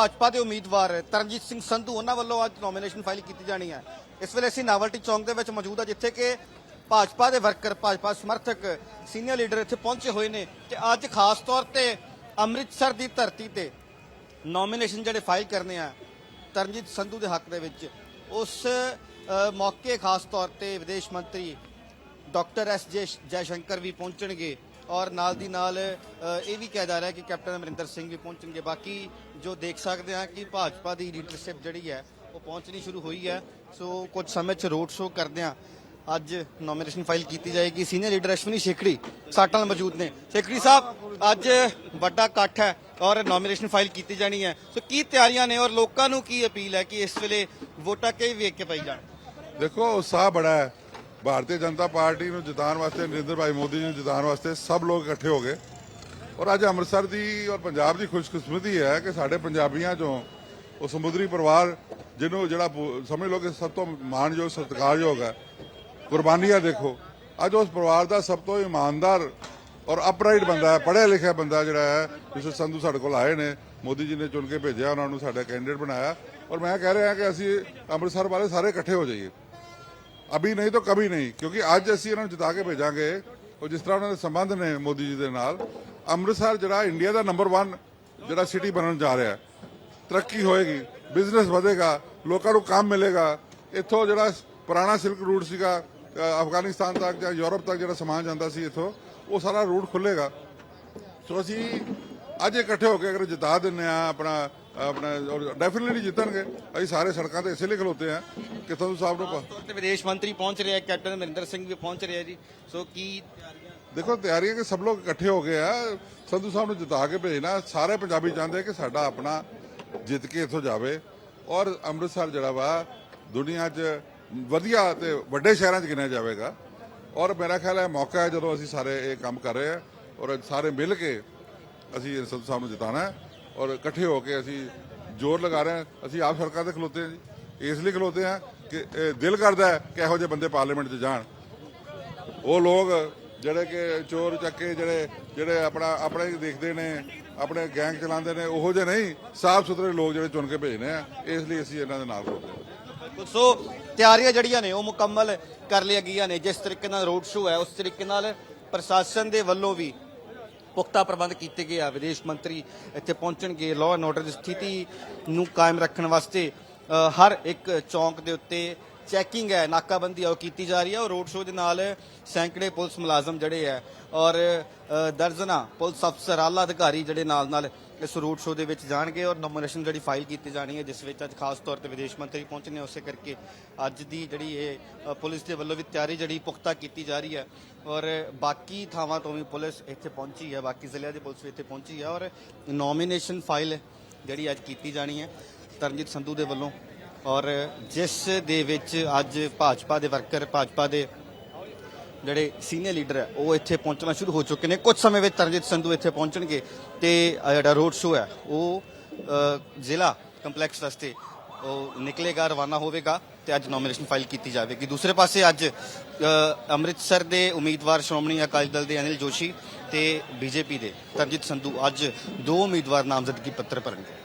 ਭਾਜਪਾ ਦੇ ਉਮੀਦਵਾਰ ਤਰਨਜੀਤ ਸਿੰਘ ਸੰਧੂ, ਉਹਨਾਂ ਵੱਲੋਂ ਅੱਜ ਨੋਮੀਨੇਸ਼ਨ ਫਾਈਲ ਕੀਤੀ ਜਾਣੀ ਹੈ। ਇਸ ਵੇਲੇ ਅਸੀਂ ਨਾਵਲਟੀ ਚੌਂਕ ਦੇ ਵਿੱਚ ਮੌਜੂਦ ਹਾਂ, ਜਿੱਥੇ ਕਿ ਭਾਜਪਾ ਦੇ ਵਰਕਰ, ਭਾਜਪਾ ਸਮਰਥਕ ਸੀਨੀਅਰ ਲੀਡਰ ਇੱਥੇ ਪਹੁੰਚੇ ਹੋਏ ਨੇ ਤੇ ਅੱਜ ਖਾਸ ਤੌਰ ਤੇ ਅੰਮ੍ਰਿਤਸਰ ਦੀ ਧਰਤੀ ਤੇ ਨੋਮੀਨੇਸ਼ਨ ਜਿਹੜੇ ਫਾਈਲ ਕਰਨੇ ਆ ਤਰਨਜੀਤ ਸੰਧੂ ਦੇ ਹੱਕ ਦੇ ਵਿੱਚ। ਉਸ ਮੌਕੇ ਖਾਸ ਤੌਰ ਤੇ ਵਿਦੇਸ਼ ਮੰਤਰੀ ਡਾਕਟਰ ਐਸ ਜੇ ਜੈਸ਼ੰਕਰ ਵੀ ਪਹੁੰਚਣਗੇ। ਔਰ ਨਾਲ ਦੀ ਨਾਲ ਇਹ ਵੀ ਕਿਹਾ ਜਾ ਰਿਹਾ ਕਿ ਕੈਪਟਨ ਅਮਰਿੰਦਰ ਸਿੰਘ ਵੀ ਪਹੁੰਚਣਗੇ। ਬਾਕੀ ਜੋ ਦੇਖ ਸਕਦੇ ਹਾਂ ਕਿ ਭਾਜਪਾ ਦੀ ਲੀਡਰਸ਼ਿਪ ਜਿਹੜੀ ਹੈ, ਉਹ ਪਹੁੰਚਣੀ ਸ਼ੁਰੂ ਹੋਈ ਹੈ। ਸੋ ਕੁਝ ਸਮੇਂ 'ਚ ਰੋਡ ਸ਼ੋਅ ਕਰਦੇ ਹਾਂ। ਅੱਜ ਨੋਮੀਨੇਸ਼ਨ ਫਾਈਲ ਕੀਤੀ ਜਾਏਗੀ। ਸੀਨੀਅਰ ਲੀਡਰ ਅਸ਼ਵਨੀ ਸ਼ੇਖੜੀ ਸਾਡੇ ਨਾਲ ਮੌਜੂਦ ਨੇ। ਸ਼ੇਖੜੀ ਸਾਹਿਬ, ਅੱਜ ਵੱਡਾ ਇਕੱਠ ਹੈ ਔਰ ਨੋਮੀਨੇਸ਼ਨ ਫਾਈਲ ਕੀਤੀ ਜਾਣੀ ਹੈ। ਸੋ ਕੀ ਤਿਆਰੀਆਂ ਨੇ ਔਰ ਲੋਕਾਂ ਨੂੰ ਕੀ ਅਪੀਲ ਹੈ ਕਿ ਇਸ ਵੇਲੇ ਵੋਟਾਂ ਕਿਹ ਵੇਖ ਕੇ ਪਾਈ ਜਾਣ? ਦੇਖੋ, ਉਤਸ਼ਾਹ ਬੜਾ ਹੈ। ਭਾਰਤੀ ਜਨਤਾ ਪਾਰਟੀ ਨੂੰ ਜਿਤਾਉਣ ਵਾਸਤੇ, ਨਰਿੰਦਰ ਭਾਈ ਮੋਦੀ ਜੀ ਨੂੰ ਜਿਤਾਉਣ ਵਾਸਤੇ ਸਭ ਲੋਕ ਇਕੱਠੇ ਹੋ ਗਏ। ਔਰ ਅੱਜ ਅੰਮ੍ਰਿਤਸਰ ਦੀ ਔਰ ਪੰਜਾਬ ਦੀ ਖੁਸ਼ਕਿਸਮਤੀ ਹੈ ਕਿ ਸਾਡੇ ਪੰਜਾਬੀਆਂ ਚੋਂ ਉਹ ਸਮੁੰਦਰੀ ਪਰਿਵਾਰ, ਜਿਹਨੂੰ ਜਿਹੜਾ ਪੂ- ਸਮਝ ਲਓ ਕਿ ਸਭ ਤੋਂ ਮਾਣਯੋਗ, ਸਤਿਕਾਰਯੋਗ ਹੈ, ਕੁਰਬਾਨੀਆਂ ਦੇਖੋ। ਅੱਜ ਉਸ ਪਰਿਵਾਰ ਦਾ ਸਭ ਤੋਂ ਇਮਾਨਦਾਰ ਔਰ ਅਪਰਾਈਟ ਬੰਦਾ ਹੈ, ਪੜ੍ਹਿਆ ਲਿਖਿਆ ਬੰਦਾ ਜਿਹੜਾ ਹੈ ਜਿਸ ਸੰਧੂ ਸਾਡੇ ਕੋਲ ਆਏ ਨੇ, ਮੋਦੀ ਜੀ ਨੇ ਚੁਣ ਕੇ ਭੇਜਿਆ, ਉਹਨਾਂ ਨੂੰ ਸਾਡਾ ਕੈਂਡੀਡੇਟ ਬਣਾਇਆ। ਔਰ ਮੈਂ ਕਹਿ ਰਿਹਾ ਕਿ ਅਸੀਂ ਅੰਮ੍ਰਿਤਸਰ ਵਾਲੇ ਸਾਰੇ ਇਕੱਠੇ ਹੋ ਜਾਈਏ। ਅਭੀ ਨਹੀਂ ਤਾਂ ਕभी ਨਹੀਂ, ਕਿਉਂਕਿ ਅੱਜ ਅਸੀਂ ਇਹਨਾਂ ਨੂੰ ਜਿਤਾ ਕੇ ਭੇਜਾਂਗੇ। ਉਹ ਜਿਸ ਤਰ੍ਹਾਂ ਉਹਨਾਂ ਦੇ ਸੰਬੰਧ ਨੇ ਮੋਦੀ ਜੀ ਦੇ ਨਾਲ, ਅੰਮ੍ਰਿਤਸਰ ਜਿਹੜਾ ਇੰਡੀਆ ਦਾ ਨੰਬਰ 1 ਜਿਹੜਾ ਸਿਟੀ ਬਣਨ ਜਾ ਰਿਹਾ ਹੈ, ਤਰੱਕੀ ਹੋਏਗੀ ਬਿਜ਼ਨਸ ਵਧੇਗਾ, ਲੋਕਾਂ ਨੂੰ ਕੰਮ ਮਿਲੇਗਾ। ਇੱਥੋਂ ਜਿਹੜਾ ਪੁਰਾਣਾ ਸਿਲਕ ਰੂਟ ਸੀਗਾ ਅਫਗਾਨਿਸਤਾਨ ਤੱਕ ਜਾਂ ਯੂਰਪ ਤੱਕ ਜਿਹੜਾ ਸਮਾਨ ਜਾਂਦਾ ਸੀ ਇੱਥੋਂ, ਉਹ ਸਾਰਾ ਰੂਟ ਖੁੱਲੇਗਾ ਸੋ ਅਸੀਂ ਅੱਜ ਇਕੱਠੇ ਹੋ ਕੇ ਅਗਰ ਜਿਤਾ ਦਿੰਨੇ ਆ ਆਪਣਾ ਆਪਣਾ ਔਰ ਡੈਫੀਨਿਟਲੀ ਜਿੱਤਣਗੇ। ਅਸੀਂ ਸਾਰੇ ਸੜਕਾਂ ਤੇ ਇਸੇ ਲਈ ਖਲੋਤੇ ਆ ਕਿ ਤੁਹਾਨੂੰ ਸਾਹਿਬ ਨੂੰ ਤੇ ਵਿਦੇਸ਼ ਮੰਤਰੀ ਪਹੁੰਚ ਰਿਹਾ ਕੈਪਟਨ ਅਮਰਿੰਦਰ ਸਿੰਘ ਵੀ ਪਹੁੰਚ ਰਿਹਾ ਜੀ। ਸੋ ਕੀ ਤਿਆਰੀਆਂ? ਦੇਖੋ ਤਿਆਰੀ ਹੈ ਕਿ ਸਭ ਲੋਕ ਇਕੱਠੇ ਹੋ ਗਏ ਆ। ਸੰਧੂ ਸਾਹਿਬ ਨੂੰ ਜਿਤਾ ਕੇ ਭੇਜਣਾ ਸਾਰੇ ਪੰਜਾਬੀ ਚਾਹੁੰਦੇ ਕਿ ਸਾਡਾ ਆਪਣਾ ਜਿੱਤ ਕੇ ਇੱਥੋਂ ਜਾਵੇ। ਔਰ ਅੰਮ੍ਰਿਤਸਰ ਜਿਹੜਾ ਵਾ ਦੁਨੀਆ 'ਚ ਵਧੀਆ ਤੇ ਵੱਡੇ ਸ਼ਹਿਰਾਂ 'ਚ ਗਿਣਿਆ ਜਾਵੇਗਾ। ਔਰ ਮੇਰਾ ਖਿਆਲ ਹੈ ਮੌਕਾ ਹੈ ਜਦੋਂ ਅਸੀਂ ਸਾਰੇ ਇਹ ਕੰਮ ਕਰ ਰਹੇ ਆ ਔਰ ਸਾਰੇ ਮਿਲ ਕੇ ਅਸੀਂ ਸੰਧੂ ਸਾਹਿਬ ਨੂੰ ਜਿਤਾਣਾ ਹੈ ਔਰ ਇਕੱਠੇ ਹੋ ਕੇ ਅਸੀਂ ਜ਼ੋਰ ਲਗਾ ਰਹੇ ਹਾਂ। ਅਸੀਂ ਆਪ ਸਰਕਾਰ ਦੇ ਖਲੋਤੇ ਹਾਂ ਜੀ। ਇਸ ਲਈ ਖਲੋਤੇ ਹਾਂ ਕਿ ਇਹ ਦਿਲ ਕਰਦਾ ਹੈ ਕਿ ਇਹੋ ਜਿਹੇ ਬੰਦੇ ਪਾਰਲੀਮੈਂਟ 'ਚ ਜਾਣ। ਉਹ ਲੋਕ ਜਿਹੜੇ ਕਿ ਚੋਰ ਚੱਕੇ, ਜਿਹੜੇ ਜਿਹੜੇ ਆਪਣਾ, ਆਪਣੇ ਦੇਖਦੇ ਨੇ, ਆਪਣੇ ਗੈਂਗ ਚਲਾਉਂਦੇ ਨੇ, ਉਹੋ ਜਿਹੇ ਨਹੀਂ, ਸਾਫ਼ ਸੁਥਰੇ ਲੋਕ ਜਿਹੜੇ ਚੁਣ ਕੇ ਭੇਜਨੇ ਆ। ਇਸ ਲਈ ਅਸੀਂ ਇਹਨਾਂ ਦੇ ਨਾਲ ਖਲੋਤੇ ਹਾਂ। ਸੋ ਤਿਆਰੀਆਂ ਜਿਹੜੀਆਂ ਨੇ, ਉਹ ਮੁਕੰਮਲ ਕਰ ਲਈਆਂ ਗਈਆਂ ਨੇ। ਜਿਸ ਤਰੀਕੇ ਨਾਲ ਰੋਡ ਸ਼ੋਅ ਹੈ, ਉਸ ਤਰੀਕੇ ਨਾਲ ਪ੍ਰਸ਼ਾਸਨ ਦੇ ਵੱਲੋਂ ਵੀ ਪੁਖਤਾ ਪ੍ਰਬੰਧ ਕੀਤੇ ਗਏ ਆ। ਵਿਦੇਸ਼ ਮੰਤਰੀ ਇੱਥੇ ਪਹੁੰਚਣਗੇ। ਲਾਅ ਐਂਡ ਆਰਡਰ ਦੀ ਸਥਿਤੀ ਨੂੰ ਕਾਇਮ ਰੱਖਣ ਵਾਸਤੇ ਹਰ ਇੱਕ ਚੌਂਕ ਦੇ ਉੱਤੇ ਚੈਕਿੰਗ ਹੈ ਨਾਕਾਬੰਦੀ ਆ ਉਹ ਕੀਤੀ ਜਾ ਰਹੀ ਹੈ। ਔਰ ਰੋਡ ਸ਼ੋਅ ਦੇ ਨਾਲ ਸੈਂਕੜੇ ਪੁਲਿਸ ਮੁਲਾਜ਼ਮ ਜਿਹੜੇ ਹੈ ਔਰ ਅ, ਦਰਜਨਾਂ ਪੁਲਿਸ ਅਫਸਰ ਆਲਾ ਅਧਿਕਾਰੀ ਜਿਹੜੇ ਨਾਲ ਨਾਲ ਇਸ ਰੋਡ ਸ਼ੋਅ ਦੇ ਵਿੱਚ ਜਾਣਗੇ ਔਰ ਨੋਮੀਨੇਸ਼ਨ ਜਿਹੜੀ ਫਾਈਲ ਕੀਤੀ ਜਾਣੀ ਹੈ ਜਿਸ ਵਿੱਚ ਅੱਜ ਖਾਸ ਤੌਰ ਤੇ ਵਿਦੇਸ਼ ਮੰਤਰੀ ਪਹੁੰਚਣੇ ਉਸੇ ਕਰਕੇ ਅੱਜ ਦੀ ਜਿਹੜੀ ਇਹ ਪੁਲਿਸ ਦੇ ਵੱਲੋਂ ਵੀ ਤਿਆਰੀ ਜਿਹੜੀ ਪੁਖਤਾ ਕੀਤੀ ਜਾ ਰਹੀ ਹੈ ਔਰ ਬਾਕੀ ਥਾਵਾਂ ਤੋਂ ਵੀ ਪੁਲਿਸ ਇੱਥੇ ਪਹੁੰਚੀ ਹੈ ਬਾਕੀ ਜ਼ਿਲ੍ਹਿਆਂ ਦੀ ਪੁਲਿਸ ਵੀ ਇੱਥੇ ਪਹੁੰਚੀ ਹੈ ਔਰ ਨੋਮੀਨੇਸ਼ਨ ਫਾਈਲ ਜਿਹੜੀ ਅੱਜ ਕੀਤੀ ਜਾਣੀ ਹੈ। ਤਰਨਜੀਤ ਸੰਧੂ ਦੇ ਵੱਲੋਂ ਔਰ ਜਿਸ ਦੇ ਵਿੱਚ ਅੱਜ ਭਾਜਪਾ ਦੇ ਵਰਕਰ, ਭਾਜਪਾ ਦੇ ਜਿਹੜੇ ਸੀਨੀਅਰ ਲੀਡਰ ਹੈ, ਉਹ ਇੱਥੇ ਪਹੁੰਚਣਾ ਸ਼ੁਰੂ ਹੋ ਚੁੱਕੇ ਨੇ। ਕੁਝ ਸਮੇਂ ਵਿੱਚ ਤਰਨਜੀਤ ਸੰਧੂ ਇੱਥੇ ਪਹੁੰਚਣਗੇ ਤੇ ਜਿਹੜਾ ਰੋਡ ਸ਼ੋਅ ਹੈ, ਉਹ ਜ਼ਿਲ੍ਹਾ ਕੰਪਲੈਕਸ ਵਾਸਤੇ ਉਹ ਨਿਕਲੇਗਾ, ਰਵਾਨਾ ਹੋਵੇਗਾ ਤੇ ਅੱਜ ਨੋਮੀਨੇਸ਼ਨ ਫਾਈਲ ਕੀਤੀ ਜਾਵੇਗੀ। ਦੂਸਰੇ ਪਾਸੇ ਅੱਜ ਅੰਮ੍ਰਿਤਸਰ ਦੇ ਉਮੀਦਵਾਰ ਸ਼੍ਰੋਮਣੀ ਅਕਾਲੀ ਦਲ ਦੇ ਅਨਿਲ ਜੋਸ਼ੀ ਤੇ ਬੀਜੇਪੀ ਦੇ ਤਰਨਜੀਤ ਸੰਧੂ ਅੱਜ ਦੋ ਉਮੀਦਵਾਰ ਨਾਮਜ਼ਦਗੀ ਪੱਤਰ ਭਰਨਗੇ।